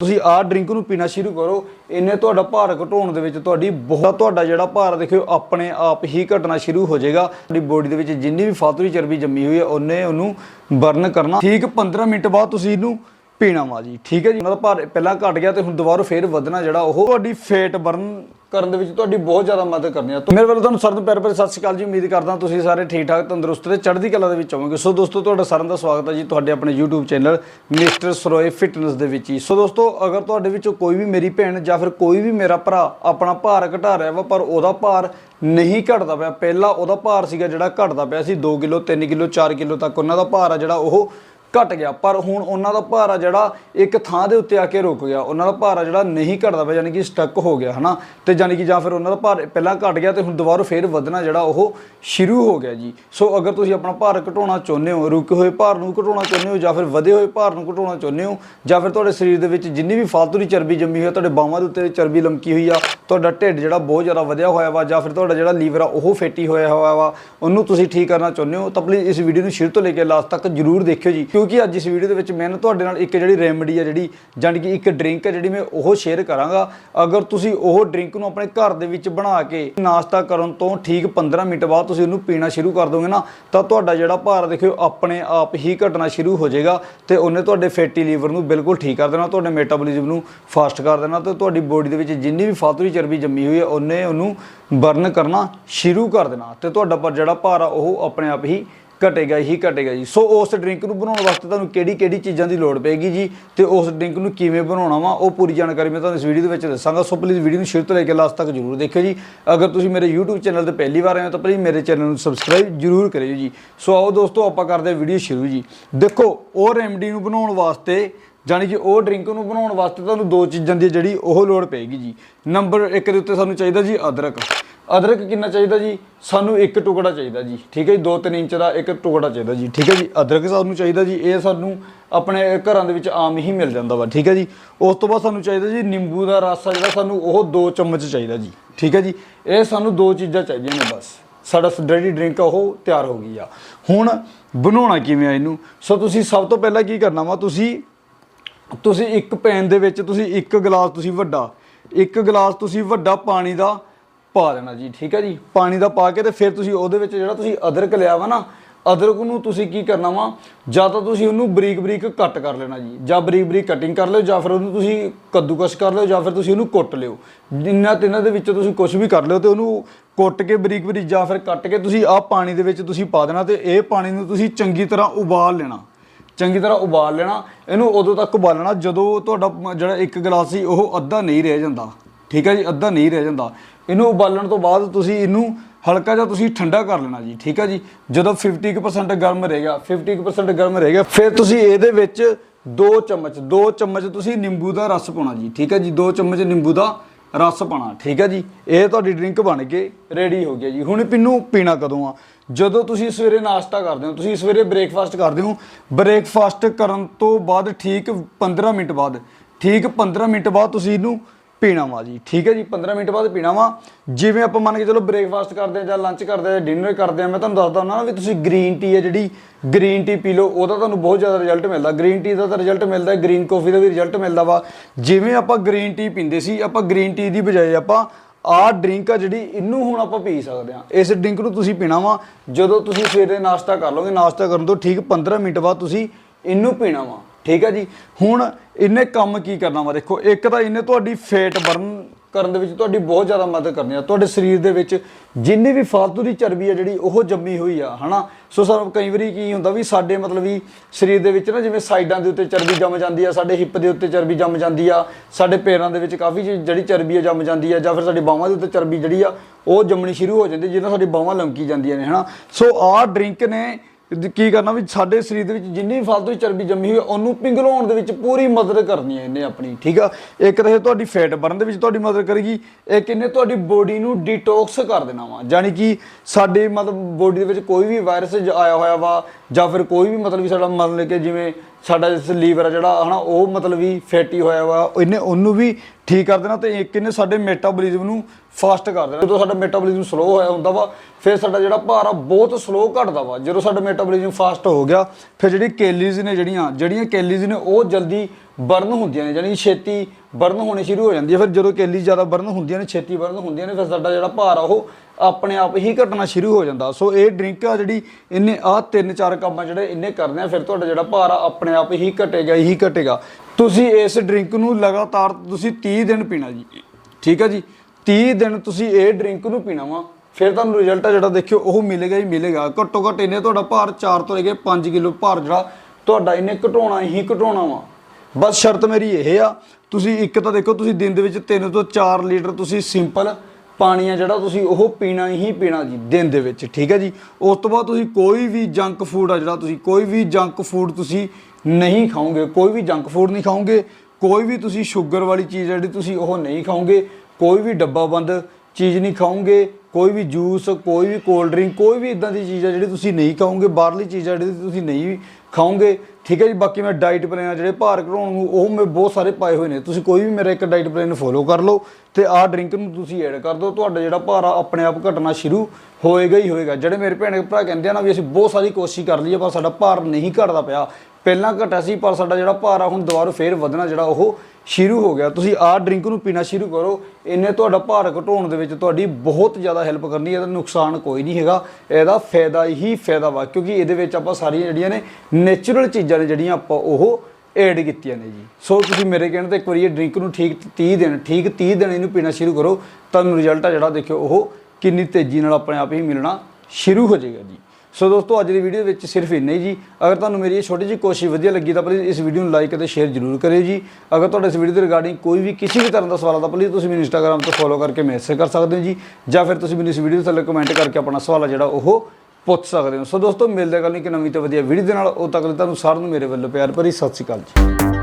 ਤੁਸੀਂ ਆਹ ਡਰਿੰਕ ਨੂੰ ਪੀਣਾ ਸ਼ੁਰੂ ਕਰੋ ਇਹਨੇ ਤੁਹਾਡਾ ਭਾਰ ਘਟਾਉਣ ਦੇ ਵਿੱਚ ਤੁਹਾਡੀ ਬਹੁਤ, ਤੁਹਾਡਾ ਜਿਹੜਾ ਭਾਰ ਦੇਖਿਓ, ਆਪਣੇ ਆਪ ਹੀ ਘਟਣਾ ਸ਼ੁਰੂ ਹੋ ਜਾਏਗਾ। ਤੁਹਾਡੀ ਬੋਡੀ ਦੇ ਵਿੱਚ ਜਿੰਨੀ ਵੀ ਫਾਲਤੂ ਦੀ ਚਰਬੀ ਜੰਮੀ ਹੋਈ ਹੈ, ਉਹਨੇ ਉਹਨੂੰ ਬਰਨ ਕਰਨਾ। ਠੀਕ 15 ਮਿੰਟ ਬਾਅਦ ਤੁਸੀਂ ਇਹਨੂੰ ਪੀਣਾ ਵਾ ਜੀ। ਠੀਕ ਹੈ ਜੀ? ਉਹਨਾਂ ਦਾ ਭਾਰ ਪਹਿਲਾਂ ਘਟ ਗਿਆ ਤੇ ਹੁਣ ਦੁਬਾਰਾ ਫੇਰ ਵਧਣਾ ਜਿਹੜਾ ਉਹ, ਤੁਹਾਡੀ ਫੇਟ ਬਰਨ ਕਰਨ ਦੇ ਵਿੱਚ ਤੁਹਾਡੀ ਬਹੁਤ ਜ਼ਿਆਦਾ ਮਦਦ ਕਰਨੀ ਆ। ਮੇਰੇ ਵੱਲੋਂ ਤੁਹਾਨੂੰ ਸਾਰਿਆਂ ਪੈਰ ਪਿਆਰ ਸਤਿ ਸ਼੍ਰੀ ਅਕਾਲ ਜੀ। ਉਮੀਦ ਕਰਦਾ ਤੁਸੀਂ ਸਾਰੇ ਠੀਕ ਠਾਕ, ਤੰਦਰੁਸਤ ਤੇ ਚੜ੍ਹਦੀ ਕਲਾ ਦੇ ਵਿੱਚ ਹੋਵੋਗੇ। ਸੋ ਦੋਸਤੋ, ਤੁਹਾਡਾ ਸਾਰਿਆਂ ਦਾ ਸਵਾਗਤ ਹੈ ਜੀ ਤੁਹਾਡੇ ਆਪਣੇ YouTube channel mister Saroya fitness ਦੇ ਵਿੱਚ ਹੀ। ਸੋ ਦੋਸਤੋ, ਅਗਰ ਤੁਹਾਡੇ ਵਿੱਚੋਂ ਕੋਈ ਵੀ ਮੇਰੀ ਭੈਣ ਜਾਂ ਫਿਰ ਕੋਈ ਵੀ ਮੇਰਾ ਭਰਾ ਆਪਣਾ ਭਾਰ ਘਟਾ ਰਿਹਾ ਵਾ, ਪਰ ਉਹਦਾ ਭਾਰ ਨਹੀਂ ਘਟਦਾ ਪਿਆ, ਪਹਿਲਾਂ ਉਹਦਾ ਭਾਰ ਸੀਗਾ ਜਿਹੜਾ ਘਟਦਾ ਪਿਆ ਸੀ 2 ਕਿਲੋ 3 ਕਿਲੋ 4 ਕਿਲੋ ਤੱਕ, ਉਹਨਾਂ ਦਾ ਭਾਰ ਆ ਜਿਹੜਾ ਉਹ ਘਟ ਗਿਆ। ਪਰ ਹੁਣ ਉਹਨਾਂ ਦਾ ਭਾਰ ਆ ਜਿਹੜਾ ਇੱਕ ਥਾਂ ਦੇ ਉੱਤੇ ਆ ਕੇ ਰੁਕ ਗਿਆ। ਉਹਨਾਂ ਦਾ ਭਾਰ ਆ ਜਿਹੜਾ ਨਹੀਂ ਘਟਦਾ ਪਿਆ, ਯਾਨੀ ਕਿ ਸਟਕ ਹੋ ਗਿਆ, ਹਨਾ? ਤੇ ਯਾਨੀ ਕਿ ਜਾਂ ਫਿਰ ਉਹਨਾਂ ਦਾ ਭਾਰ ਪਹਿਲਾਂ ਘਟ ਗਿਆ ਤੇ ਹੁਣ ਦੁਬਾਰਾ ਫੇਰ ਵਧਣਾ ਜਿਹੜਾ ਉਹ ਸ਼ੁਰੂ ਹੋ ਗਿਆ ਜੀ। ਸੋ ਅਗਰ ਤੁਸੀਂ ਆਪਣਾ ਭਾਰ ਘਟਾਉਣਾ ਚਾਹੁੰਦੇ ਹੋ, ਰੁਕੇ ਹੋਏ ਭਾਰ ਨੂੰ ਘਟਾਉਣਾ ਚਾਹੁੰਦੇ ਹੋ ਜਾਂ ਫਿਰ ਵਧੇ ਹੋਏ ਭਾਰ ਨੂੰ ਘਟਾਉਣਾ ਚਾਹੁੰਦੇ ਹੋ, ਜਾਂ ਫਿਰ ਤੁਹਾਡੇ ਸਰੀਰ ਦੇ ਵਿੱਚ ਜਿੰਨੀ ਵੀ ਫਾਲਤੂ ਦੀ ਚਰਬੀ ਜੰਮੀ ਹੋਈ ਹੈ ਤੁਹਾਡੇ ਬਾਹਾਂ ਦੇ ਉੱਤੇ ਚਰਬੀ ਲਮਕੀ ਹੋਈ ਆ, ਤੁਹਾਡਾ ਢਿੱਡ ਜਿਹੜਾ ਬਹੁਤ ਜ਼ਿਆਦਾ ਵਧਿਆ ਹੋਇਆ ਵਾ, ਜਾਂ ਫਿਰ ਤੁਹਾਡਾ ਜਿਹੜਾ ਲੀਵਰ ਆ ਉਹ ਫੇਟੀ ਹੋਇਆ ਹੋਇਆ ਵਾ, ਉਹਨੂੰ ਤੁਸੀਂ ਠੀਕ ਕਰਨਾ ਚਾਹੁੰਦੇ ਹੋ, ਤਾਂ ਪਲੀਜ਼ ਇਸ ਵੀਡੀਓ ਨੂੰ ਸ਼ੁਰੂ ਤੋਂ ਲੈ ਕੇ ਲਾਸਟ ਤੱਕ ਜਰੂਰ ਦੇਖਿਓ ਜੀ। ਕਿਉਂਕਿ ਅੱਜ ਇਸ ਵੀਡੀਓ ਦੇ ਵਿੱਚ ਮੈਂ ਨਾ ਤੁਹਾਡੇ ਨਾਲ ਇੱਕ ਜਿਹੜੀ ਰੈਮਡੀ ਆ ਜਿਹੜੀ, ਜਾਣੀ ਕਿ ਇੱਕ ਡਰਿੰਕ ਹੈ ਜਿਹੜੀ ਮੈਂ ਉਹ ਸ਼ੇਅਰ ਕਰਾਂਗਾ। ਅਗਰ ਤੁਸੀਂ ਉਹ ਡਰਿੰਕ ਨੂੰ ਆਪਣੇ ਘਰ ਦੇ ਵਿੱਚ ਬਣਾ ਕੇ ਨਾਸ਼ਤਾ ਕਰਨ ਤੋਂ ਠੀਕ 15 ਮਿੰਟ ਬਾਅਦ ਤੁਸੀਂ ਉਹਨੂੰ ਪੀਣਾ ਸ਼ੁਰੂ ਕਰ ਦੋਗੇ ਨਾ, ਤਾਂ ਤੁਹਾਡਾ ਜਿਹੜਾ ਭਾਰ ਦੇਖਿਓ ਆਪਣੇ ਆਪ ਹੀ ਘਟਣਾ ਸ਼ੁਰੂ ਹੋ ਜਾਏਗਾ ਤੇ ਉਹਨੇ ਤੁਹਾਡੇ ਫੈਟੀ ਲੀਵਰ ਨੂੰ ਬਿਲਕੁਲ ਠੀਕ ਕਰ ਦੇਣਾ, ਤੁਹਾਡੇ ਮੈਟਾਬੋਲਿਜ਼ਮ ਨੂੰ ਫਾਸਟ ਕਰ ਦੇਣਾ ਤੇ ਤੁਹਾਡੀ ਬੋਡੀ ਦੇ ਵਿੱਚ ਜਿੰਨੀ ਵੀ ਫਾਲਤੂ ਦੀ ਚਰਬੀ ਜੰਮੀ ਹੋਈ ਹੈ ਉਹਨੇ ਉਹਨੂੰ ਬਰਨ ਕਰਨਾ ਸ਼ੁਰੂ ਕਰ ਦੇਣਾ। ਤੇ ਤੁਹਾਡਾ ਪਰ ਜਿਹੜਾ ਭਾਰ ਆ ਉਹ ਆਪਣੇ ਆਪ ਹੀ ਘਟੇਗਾ ਹੀ ਘਟੇਗਾ ਜੀ। ਸੋ ਉਸ ਡਰਿੰਕ ਨੂੰ ਬਣਾਉਣ ਵਾਸਤੇ ਤੁਹਾਨੂੰ ਕਿਹੜੀ ਕਿਹੜੀ ਚੀਜ਼ਾਂ ਦੀ ਲੋੜ ਪਏਗੀ ਜੀ ਤੇ ਉਸ ਡਰਿੰਕ ਨੂੰ ਕਿਵੇਂ ਬਣਾਉਣਾ ਵਾ, ਉਹ ਪੂਰੀ ਜਾਣਕਾਰੀ ਮੈਂ ਤੁਹਾਨੂੰ ਇਸ ਵੀਡੀਓ ਦੇ ਵਿੱਚ ਦੱਸਾਂਗਾ। ਸੋ ਪਲੀਜ਼ ਵੀਡੀਓ ਨੂੰ ਸ਼ੁਰੂ ਤੋਂ ਲੈ ਕੇ ਲਾਸਟ ਤੱਕ ਜਰੂਰ ਦੇਖਿਓ ਜੀ। ਅਗਰ ਤੁਸੀਂ ਮੇਰੇ YouTube ਚੈਨਲ ਤੇ ਪਹਿਲੀ ਵਾਰ ਆਏ ਹੋ ਤਾਂ ਪਲੀਜ਼ ਮੇਰੇ ਚੈਨਲ ਨੂੰ ਸਬਸਕ੍ਰਾਈਬ ਜਰੂਰ ਕਰਿਓ ਜੀ। ਸੋ ਆਓ ਦੋਸਤੋ, ਆਪਾਂ ਕਰਦੇ ਹਾਂ ਵੀਡੀਓ ਸ਼ੁਰੂ ਜੀ। ਦੇਖੋ, ਉਹ ਰੈਮਡੀ ਨੂੰ ਬਣਾਉਣ ਵਾਸਤੇ ਜਾਣੀ ਕਿ ਉਹ ਡਰਿੰਕ ਨੂੰ ਬਣਾਉਣ ਵਾਸਤੇ ਤੁਹਾਨੂੰ ਦੋ ਚੀਜ਼ਾਂ ਦੀ ਜਿਹੜੀ ਉਹ ਲੋੜ ਪਏਗੀ ਜੀ। ਨੰਬਰ 1 ਦੇ ਉੱਤੇ ਸਾਨੂੰ ਚਾਹੀਦਾ ਜੀ ਅਦਰਕ। ਅਦਰਕ ਕਿੰਨਾ ਚਾਹੀਦਾ ਜੀ? ਸਾਨੂੰ ਇੱਕ ਟੁਕੜਾ ਚਾਹੀਦਾ ਜੀ। ਠੀਕ ਹੈ ਜੀ 2-3 ਇੰਚ ਦਾ ਇੱਕ ਟੁਕੜਾ ਚਾਹੀਦਾ ਜੀ। ਠੀਕ ਹੈ ਜੀ, ਅਦਰਕ ਸਾਨੂੰ ਚਾਹੀਦਾ ਜੀ। ਇਹ ਸਾਨੂੰ ਆਪਣੇ ਘਰਾਂ ਦੇ ਵਿੱਚ ਆਮ ਹੀ ਮਿਲ ਜਾਂਦਾ ਵਾ। ਠੀਕ ਹੈ ਜੀ, ਉਸ ਤੋਂ ਬਾਅਦ ਸਾਨੂੰ ਚਾਹੀਦਾ ਜੀ ਨਿੰਬੂ ਦਾ ਰਸ ਆ ਜਿਹੜਾ ਸਾਨੂੰ ਉਹ 2 ਚਮਚ ਚਾਹੀਦਾ ਜੀ। ਠੀਕ ਹੈ ਜੀ, ਇਹ ਸਾਨੂੰ ਦੋ ਚੀਜ਼ਾਂ ਚਾਹੀਦੀਆਂ ਨੇ ਬਸ। ਸਾਡਾ ਰੈਡੀ ਡਰਿੰਕ ਆ ਉਹ ਤਿਆਰ ਹੋ ਗਈ ਆ। ਹੁਣ ਬਣਾਉਣਾ ਕਿਵੇਂ ਆ ਇਹਨੂੰ? ਸੋ ਤੁਸੀਂ ਸਭ ਤੋਂ ਪਹਿਲਾਂ ਕੀ ਕਰਨਾ ਵਾ, ਤੁਸੀਂ ਤੁਸੀਂ ਇੱਕ ਪੈਨ ਦੇ ਵਿੱਚ ਤੁਸੀਂ ਇੱਕ ਗਲਾਸ ਤੁਸੀਂ ਵੱਡਾ, ਇੱਕ ਗਲਾਸ ਤੁਸੀਂ ਵੱਡਾ ਪਾਣੀ ਦਾ ਪਾ ਦੇਣਾ ਜੀ, ਠੀਕ ਹੈ ਜੀ? ਪਾਣੀ ਦਾ ਪਾ ਕੇ ਤੇ ਫਿਰ ਤੁਸੀਂ ਉਹਦੇ ਵਿੱਚ ਜਿਹੜਾ ਤੁਸੀਂ ਅਦਰਕ ਲਿਆ ਵਾ ਨਾ, ਅਦਰਕ ਨੂੰ ਤੁਸੀਂ ਕੀ ਕਰਨਾ ਵਾ, ਜਾਂ ਤਾਂ ਤੁਸੀਂ ਉਹਨੂੰ ਬਰੀਕ ਬਰੀਕ ਕੱਟ ਕਰ ਲੈਣਾ ਜੀ, ਜਾਂ ਬਰੀਕ ਬਰੀਕ ਕਟਿੰਗ ਕਰ ਲਿਓ, ਜਾਂ ਫਿਰ ਉਹਨੂੰ ਤੁਸੀਂ ਕੱਦੂਕਸ ਕਰ ਲਿਓ, ਜਾਂ ਫਿਰ ਤੁਸੀਂ ਉਹਨੂੰ ਕੁੱਟ ਲਿਓ। ਜਿੰਨਾ ਤਿੰਨਾਂ ਦੇ ਵਿੱਚ ਤੁਸੀਂ ਕੁਝ ਵੀ ਕਰ ਲਿਓ ਤੇ ਉਹਨੂੰ ਕੁੱਟ ਕੇ ਬਰੀਕ ਬਰੀਕ ਜਾਂ ਫਿਰ ਕੱਟ ਕੇ ਤੁਸੀਂ ਆਹ ਪਾਣੀ ਦੇ ਵਿੱਚ ਤੁਸੀਂ ਪਾ ਦੇਣਾ ਤੇ ਇਹ ਪਾਣੀ ਨੂੰ ਤੁਸੀਂ ਚੰਗੀ ਤਰ੍ਹਾਂ ਉਬਾਲ ਲੈਣਾ। ਚੰਗੀ ਤਰ੍ਹਾਂ ਉਬਾਲ ਲੈਣਾ, ਇਹਨੂੰ ਉਦੋਂ ਤੱਕ ਉਬਾਲਣਾ ਜਦੋਂ ਤੁਹਾਡਾ ਜਿਹੜਾ ਇੱਕ ਗਲਾਸ ਸੀ, ਉਹ ਅੱਧਾ ਨਹੀਂ ਰਹਿ ਜਾਂਦਾ। ਠੀਕ ਹੈ ਜੀ? ਅੱਧਾ ਨਹੀਂ ਰਹਿ ਜਾਂਦਾ। ਇਹਨੂੰ ਉਬਾਲਣ ਤੋਂ ਬਾਅਦ ਤੁਸੀਂ ਇਹਨੂੰ ਹਲਕਾ ਜਿਹਾ ਤੁਸੀਂ ਠੰਡਾ ਕਰ ਲੈਣਾ ਜੀ, ਠੀਕ ਹੈ ਜੀ? ਜਦੋਂ 50% ਗਰਮ ਰਹੇਗਾ 50% ਗਰਮ ਰਹੇਗਾ ਫਿਰ ਤੁਸੀਂ ਇਹਦੇ ਵਿੱਚ 2 ਚਮਚ 2 ਚਮਚ ਤੁਸੀਂ ਨਿੰਬੂ ਦਾ ਰਸ ਪਾਉਣਾ ਜੀ, ਠੀਕ ਹੈ ਜੀ? 2 ਚਮਚ ਨਿੰਬੂ ਦਾ ਰਸ ਪਾਣਾ ਠੀਕ ਹੈ ਜੀ? ਇਹ ਤੁਹਾਡੀ ਡਰਿੰਕ ਬਣ ਕੇ ਰੈਡੀ ਹੋ ਗਿਆ ਜੀ। ਹੁਣ ਪਿੰਨੂ ਪੀਣਾ ਕਦੋਂ ਆ? ਜਦੋਂ ਤੁਸੀਂ ਸਵੇਰੇ ਨਾਸ਼ਤਾ ਕਰਦੇ ਹੋ, ਤੁਸੀਂ ਸਵੇਰੇ ਬ੍ਰੇਕਫਾਸਟ ਕਰਦੇ ਹੋ ਬ੍ਰੇਕਫਾਸਟ ਕਰਨ ਤੋਂ ਬਾਅਦ ਠੀਕ 15 ਮਿੰਟ ਬਾਅਦ, ਠੀਕ 15 ਮਿੰਟ ਬਾਅਦ ਤੁਸੀਂ ਇਹਨੂੰ ਪੀਣਾ ਵਾ ਜੀ। ਠੀਕ ਹੈ ਜੀ 15 ਮਿੰਟ ਬਾਅਦ ਪੀਣਾ ਵਾ। ਜਿਵੇਂ ਆਪਾਂ ਮੰਨ ਕੇ ਚਲੋ ਬ੍ਰੇਕਫਾਸਟ ਕਰਦੇ ਆ ਜਾਂ ਲੰਚ ਕਰਦੇ ਆ ਡਿਨਰ ਕਰਦੇ ਆ, ਮੈਂ ਤੁਹਾਨੂੰ ਦੱਸਦਾ ਹੁੰਦਾ ਨਾ ਵੀ ਤੁਸੀਂ ਗ੍ਰੀਨ ਟੀ ਹੈ ਜਿਹੜੀ ਗ੍ਰੀਨ ਟੀ ਪੀ ਲਓ, ਉਹਦਾ ਤੁਹਾਨੂੰ ਬਹੁਤ ਜ਼ਿਆਦਾ ਰਿਜ਼ਲਟ ਮਿਲਦਾ। ਗ੍ਰੀਨ ਟੀ ਦਾ ਤਾਂ ਰਿਜ਼ਲਟ ਮਿਲਦਾ ਹੈ ਗ੍ਰੀਨ ਕਾਫੀ ਦਾ ਵੀ ਰਿਜ਼ਲਟ ਮਿਲਦਾ ਵਾ। ਜਿਵੇਂ ਆਪਾਂ ਗ੍ਰੀਨ ਟੀ ਪੀਂਦੇ ਸੀ, ਆਪਾਂ ਗ੍ਰੀਨ ਟੀ ਦੀ ਬਜਾਏ ਆਪਾਂ ਆਹ ਡਰਿੰਕ ਆ ਜਿਹੜੀ, ਇਹਨੂੰ ਹੁਣ ਆਪਾਂ ਪੀ ਸਕਦੇ ਆ ਇਸ ਡਰਿੰਕ ਨੂੰ ਤੁਸੀਂ ਪੀਣਾ ਵਾ। ਜਦੋਂ ਤੁਸੀਂ ਸਵੇਰੇ ਨਾਸ਼ਤਾ ਕਰ ਲਓਗੇ, ਨਾਸ਼ਤਾ ਕਰਨ ਤੋਂ ਠੀਕ 15 ਮਿੰਟ ਬਾਅਦ ਤੁਸੀਂ ਇਹਨੂੰ ਪੀਣਾ ਵਾ। ਠੀਕ ਹੈ ਜੀ? ਹੁਣ ਇਹਨੇ ਕੰਮ ਕੀ ਕਰਨਾ ਵਾ? ਦੇਖੋ, ਇੱਕ ਤਾਂ ਇਹਨੇ ਤੁਹਾਡੀ ਫੇਟ ਬਰਨ ਕਰਨ ਦੇ ਵਿੱਚ ਤੁਹਾਡੀ ਬਹੁਤ ਜ਼ਿਆਦਾ ਮਦਦ ਕਰਨੀ ਆ। ਤੁਹਾਡੇ ਸਰੀਰ ਦੇ ਵਿੱਚ ਜਿੰਨੀ ਵੀ ਫਾਲਤੂ ਦੀ ਚਰਬੀ ਆ ਜਿਹੜੀ, ਉਹ ਜੰਮੀ ਹੋਈ ਆ, ਹਨਾ? ਸੋ ਸਾਨੂੰ ਕਈ ਵਾਰੀ ਕੀ ਹੁੰਦਾ ਵੀ ਸਾਡੇ ਮਤਲਬ ਵੀ ਸਰੀਰ ਦੇ ਵਿੱਚ ਨਾ ਜਿਵੇਂ ਸਾਈਡਾਂ ਦੇ ਉੱਤੇ ਚਰਬੀ ਜੰਮ ਜਾਂਦੀ ਆ, ਸਾਡੇ ਹਿੱਪ ਦੇ ਉੱਤੇ ਚਰਬੀ ਜੰਮ ਜਾਂਦੀ ਆ, ਸਾਡੇ ਪੇਰਾਂ ਦੇ ਵਿੱਚ ਕਾਫੀ ਜਿਹੜੀ ਚਰਬੀ ਆ ਜੰਮ ਜਾਂਦੀ ਆ, ਜਾਂ ਫਿਰ ਸਾਡੀ ਬਾਹਾਂ ਦੇ ਉੱਤੇ ਚਰਬੀ ਜਿਹੜੀ ਆ, ਉਹ ਜੰਮਣੀ ਸ਼ੁਰੂ ਹੋ ਜਾਂਦੀ ਜਿਹਨਾਂ ਸਾਡੀ ਬਾਹਾਂ ਲਮਕੀ ਜਾਂਦੀਆਂ ਨੇ, ਹਨਾ? ਸੋ ਆਹ ਡਰਿੰਕ ਨੇ ਕੀ ਕਰਨਾ ਵੀ ਸਾਡੇ ਸਰੀਰ ਦੇ ਵਿੱਚ ਜਿੰਨੀ ਵੀ ਫਾਲਤੂ ਚਰਬੀ ਜੰਮੀ ਹੋਈ ਹੈ, ਉਹਨੂੰ ਪਿੰਗਲਾਉਣ ਦੇ ਵਿੱਚ ਪੂਰੀ ਮਦਦ ਕਰਨੀ ਹੈ ਇਹਨੇ ਆਪਣੀ ਠੀਕ ਆ? ਇੱਕ ਤਾਂ ਇਹ ਤੁਹਾਡੀ ਫੈਟ ਬਰਨ ਦੇ ਵਿੱਚ ਤੁਹਾਡੀ ਮਦਦ ਕਰੇਗੀ ਇੱਕ ਇਹਨੇ ਤੁਹਾਡੀ ਬੋਡੀ ਨੂੰ ਡੀਟੌਕਸ ਕਰ ਦੇਣਾ ਵਾ। ਯਾਨੀ ਕਿ ਸਾਡੇ ਮਤਲਬ ਬੋਡੀ ਦੇ ਵਿੱਚ ਕੋਈ ਵੀ ਵਾਇਰਸ ਆਇਆ ਹੋਇਆ ਵਾ ਜਾਂ ਫਿਰ ਕੋਈ ਵੀ ਮਤਲਬ ਵੀ ਸਾਡਾ ਮੰਨ ਲੈ ਕੇ ਜਿਵੇਂ ਸਾਡਾ ਜਿਸ ਲੀਵਰ ਆ ਜਿਹੜਾ, ਹਨਾ, ਉਹ ਮਤਲਬ ਵੀ ਫੈਟੀ ਹੋਇਆ ਵਾ। ਇਹਨੇ ਉਹਨੂੰ ਵੀ ਠੀਕ ਕਰ ਦੇਣਾ ਤੇ ਇੱਕ ਇਹਨੇ ਸਾਡੇ ਮੈਟਾਬੋਲਿਜ਼ਮ ਨੂੰ ਫਾਸਟ ਕਰ ਦੇਣਾ। ਜਦੋਂ ਸਾਡਾ ਮੈਟਾਬੋਲਿਜ਼ਮ ਸਲੋ ਹੋਇਆ ਹੁੰਦਾ ਵਾ, ਫਿਰ ਸਾਡਾ ਜਿਹੜਾ ਭਾਰ ਆ ਬਹੁਤ ਸਲੋ ਘਟਦਾ ਵਾ। ਜਦੋਂ ਸਾਡਾ ਮੈਟਾਬੋਲਿਜ਼ਮ ਫਾਸਟ ਹੋ ਗਿਆ, ਫਿਰ ਜਿਹੜੀ ਕੈਲਰੀਜ਼ ਨੇ ਜਿਹੜੀਆਂ ਜਿਹੜੀਆਂ ਕੈਲਰੀਜ਼ ਨੇ ਉਹ ਜਲਦੀ ਬਰਨ ਹੁੰਦੀਆਂ ਨੇ ਜਾਨੀ ਛੇਤੀ ਬਰਨ ਹੋਣੀ ਸ਼ੁਰੂ ਹੋ ਜਾਂਦੀ ਹੈ। ਫਿਰ ਜਦੋਂ ਕੇਲੀ ਜ਼ਿਆਦਾ ਬਰਨ ਹੁੰਦੀਆਂ ਨੇ, ਛੇਤੀ ਬਰਨ ਹੁੰਦੀਆਂ ਨੇ, ਫਿਰ ਸਾਡਾ ਜਿਹੜਾ ਭਾਰ ਆ, ਉਹ ਆਪਣੇ ਆਪ ਹੀ ਘਟਣਾ ਸ਼ੁਰੂ ਹੋ ਜਾਂਦਾ। ਸੋ ਇਹ ਡਰਿੰਕ ਆ ਜਿਹੜੀ ਇਹਨੇ ਆ ਤਿੰਨ ਚਾਰ ਕੰਮ ਆ ਜਿਹੜੇ ਇਹਨੇ ਕਰਨੇ ਆ, ਫਿਰ ਤੁਹਾਡਾ ਜਿਹੜਾ ਭਾਰ ਆ, ਆਪਣੇ ਆਪ ਹੀ ਘਟੇਗਾ ਹੀ ਘਟੇਗਾ। ਤੁਸੀਂ ਇਸ ਡਰਿੰਕ ਨੂੰ ਲਗਾਤਾਰ ਤੁਸੀਂ 30 ਦਿਨ ਪੀਣਾ ਜੀ। ਠੀਕ ਆ ਜੀ? 30 ਦਿਨ ਤੁਸੀਂ ਇਹ ਡਰਿੰਕ ਨੂੰ ਪੀਣਾ ਵਾ, ਫਿਰ ਤੁਹਾਨੂੰ ਰਿਜ਼ਲਟ ਆ ਜਿਹੜਾ ਦੇਖਿਓ, ਉਹ ਮਿਲੇਗਾ ਹੀ ਮਿਲੇਗਾ। ਘੱਟੋ ਘੱਟ ਇਹਨੇ ਤੁਹਾਡਾ ਭਾਰ 4 ਤੋਂ ਲੈ ਕੇ 5 ਕਿਲੋ ਭਾਰ ਜਿਹੜਾ ਤੁਹਾਡਾ ਇਹਨੇ ਘਟਾਉਣਾ ਹੀ ਘਟਾਉਣਾ ਵਾ। ਬਸ ਸ਼ਰਤ ਮੇਰੀ ਇਹ ਆ, ਤੁਸੀਂ ਇੱਕ ਤਾਂ ਦੇਖੋ, ਤੁਸੀਂ ਦਿਨ ਦੇ ਵਿੱਚ 3 ਤੋਂ 4 ਲੀਟਰ ਤੁਸੀਂ ਸਿੰਪਲ ਪਾਣੀ ਆ ਜਿਹੜਾ ਤੁਸੀਂ ਉਹ ਪੀਣਾ ਹੀ ਪੀਣਾ ਜੀ, ਦਿਨ ਦੇ ਵਿੱਚ, ਠੀਕ ਹੈ ਜੀ? ਉਸ ਤੋਂ ਬਾਅਦ ਤੁਸੀਂ ਕੋਈ ਵੀ ਜੰਕ ਫੂਡ ਆ ਜਿਹੜਾ ਤੁਸੀਂ, ਕੋਈ ਵੀ ਜੰਕ ਫੂਡ ਤੁਸੀਂ ਨਹੀਂ ਖਾਓਗੇ, ਕੋਈ ਵੀ ਜੰਕ ਫੂਡ ਨਹੀਂ ਖਾਓਗੇ, ਕੋਈ ਵੀ ਤੁਸੀਂ ਸ਼ੂਗਰ ਵਾਲੀ ਚੀਜ਼ ਜਿਹੜੀ ਤੁਸੀਂ ਉਹ ਨਹੀਂ ਖਾਓਗੇ, ਕੋਈ ਵੀ ਡੱਬਾ ਬੰਦ ਚੀਜ਼ ਨਹੀਂ ਖਾਓਗੇ, ਕੋਈ ਵੀ ਜੂਸ ਕੋਈ ਵੀ ਕੋਲਡ ਡਰਿੰਕ ਕੋਈ ਵੀ ਇਦਾਂ ਦੀ ਚੀਜ਼ ਆ ਜਿਹੜੀ ਤੁਸੀਂ ਨਹੀਂ ਖਾਓਗੇ, ਬਾਹਰਲੀ ਚੀਜ਼ ਆ ਜਿਹੜੀ ਤੁਸੀਂ ਨਹੀਂ ਖਾਓਗੇ? ਠੀਕ ਹੈ ਜੀ, ਬਾਕੀ ਮੈਂ ਡਾਈਟ ਪਲਾਨ ਜਿਹੜੇ ਭਾਰ ਘਟਾਉਣ ਨੂੰ, ਉਹ ਮੈਂ ਬਹੁਤ ਸਾਰੇ ਪਾਏ ਹੋਏ ਨੇ। ਤੁਸੀਂ ਕੋਈ ਵੀ ਮੇਰਾ ਇੱਕ ਡਾਈਟ ਪਲਾਨ ਫੋਲੋ ਕਰ ਲਓ ਤੇ ਆਹ ਡਰਿੰਕ ਨੂੰ ਤੁਸੀਂ ਐਡ ਕਰ ਦਿਓ। ਤੁਹਾਡਾ ਜਿਹੜਾ ਭਾਰ ਆ, ਆਪਣੇ ਆਪ ਘਟਣਾ ਸ਼ੁਰੂ ਹੋਏਗਾ ਹੀ ਹੋਏਗਾ। ਜਿਹੜੇ ਮੇਰੇ ਭੈਣ ਭਰਾ ਕਹਿੰਦੇ ਆ ਨਾ ਵੀ ਅਸੀਂ ਬਹੁਤ ਸਾਰੀ ਕੋਸ਼ਿਸ਼ ਕਰ ਲਈ ਪਰ ਸਾਡਾ ਭਾਰ ਨਹੀਂ ਘਟਦਾ ਪਿਆ। ਪਹਿਲਾਂ ਘਟਿਆ ਸੀ, ਪਰ ਸਾਡਾ ਜਿਹੜਾ ਭਾਰ ਆ, ਹੁਣ ਦੁਬਾਰਾ ਫੇਰ ਵਧਣਾ ਜਿਹੜਾ ਉਹ ਸ਼ੁਰੂ ਹੋ ਗਿਆ। ਤੁਸੀਂ ਆਹ ਡਰਿੰਕ ਨੂੰ ਪੀਣਾ ਸ਼ੁਰੂ ਕਰੋ। ਇਹਨੇ ਤੁਹਾਡਾ ਭਾਰ ਘਟਾਉਣ ਦੇ ਵਿੱਚ ਤੁਹਾਡੀ ਬਹੁਤ ਜ਼ਿਆਦਾ ਹੈਲਪ ਕਰਨੀ ਇਹਦਾ ਨੁਕਸਾਨ ਕੋਈ ਨਹੀਂ ਹੈਗਾ। ਇਹਦਾ ਫਾਇਦਾ ਹੀ ਫਾਇਦਾ ਵਾ, ਕਿਉਂਕਿ ਇਹਦੇ ਵਿੱਚ ਆਪਾਂ ਸਾਰੀਆਂ ਜਿਹੜੀਆਂ ਨੇ ਨੇਚਰਲ ਚੀਜ਼ਾਂ ਨੇ ਜਿਹੜੀਆਂ ਆਪਾਂ ਉਹ ਐਡ ਕੀਤੀਆਂ ਨੇ ਜੀ। ਸੋ ਤੁਸੀਂ ਮੇਰੇ ਕਹਿਣ ਤੇ ਇੱਕ ਵਾਰੀ ਇਹ ਡਰਿੰਕ ਨੂੰ ਠੀਕ 30 ਦਿਨ, ਠੀਕ 30 ਦਿਨ ਇਹਨੂੰ ਪੀਣਾ ਸ਼ੁਰੂ ਕਰੋ, ਤੁਹਾਨੂੰ ਰਿਜ਼ਲਟ ਆ ਜਿਹੜਾ ਦੇਖਿਓ ਉਹ ਕਿੰਨੀ ਤੇਜ਼ੀ ਨਾਲ ਆਪਣੇ ਆਪ ਹੀ ਮਿਲਣਾ ਸ਼ੁਰੂ ਹੋ ਜਾਏਗਾ ਜੀ। ਸੋ ਦੋਸਤੋ, ਅੱਜ ਦੀ ਵੀਡੀਓ ਵਿੱਚ ਸਿਰਫ ਇੰਨਾ ਹੀ ਜੀ। ਅਗਰ ਤੁਹਾਨੂੰ ਮੇਰੀ ਇਹ ਛੋਟੀ ਜਿਹੀ ਕੋਸ਼ਿਸ਼ ਵਧੀਆ ਲੱਗੀ, ਤਾਂ ਪਲੀਜ਼ ਇਸ ਵੀਡੀਓ ਨੂੰ ਲਾਈਕ ਅਤੇ ਸ਼ੇਅਰ ਜ਼ਰੂਰ ਕਰਿਓ ਜੀ। ਅਗਰ ਤੁਹਾਡੇ ਇਸ ਵੀਡੀਓ ਦੇ ਰਿਗਾਰਡਿੰਗ ਕੋਈ ਵੀ ਕਿਸੇ ਵੀ ਤਰ੍ਹਾਂ ਦਾ ਸਵਾਲ ਆ, ਤਾਂ ਪਲੀਜ਼ ਤੁਸੀਂ ਮੈਨੂੰ ਇੰਸਟਾਗ੍ਰam ਤੋਂ ਫੋਲੋ ਕਰਕੇ ਮੈਸੇਜ ਕਰ ਸਕਦੇ ਹੋ ਜੀ। ਜਾਂ ਫਿਰ ਤੁਸੀਂ ਮੈਨੂੰ ਇਸ ਵੀਡੀਓ ਥੱਲੇ ਕਮੈਂਟ ਕਰਕੇ ਆਪਣਾ ਸਵਾਲ ਆ, ਜਿਹੜਾ ਉਹ ਪੁੱਛ ਸਕਦੇ ਹੋ। ਸੋ ਦੋਸਤੋ, ਮਿਲਦੇ ਗੱਲ ਨਹੀਂ ਨੂੰ ਇੱਕ ਨਵੀਂ ਤੇ ਵਧੀਆ ਵੀਡੀਓ ਦੇ ਨਾਲ। ਉਹ ਤੱਕ ਲਈ ਤੁਹਾਨੂੰ ਸਾਰਿਆਂ ਨੂੰ ਮੇਰੇ ਵੱਲੋਂ ਪਿਆਰ ਭਰੀ ਸਤਿ ਸ਼੍ਰੀ ਅਕਾਲ ਜੀ।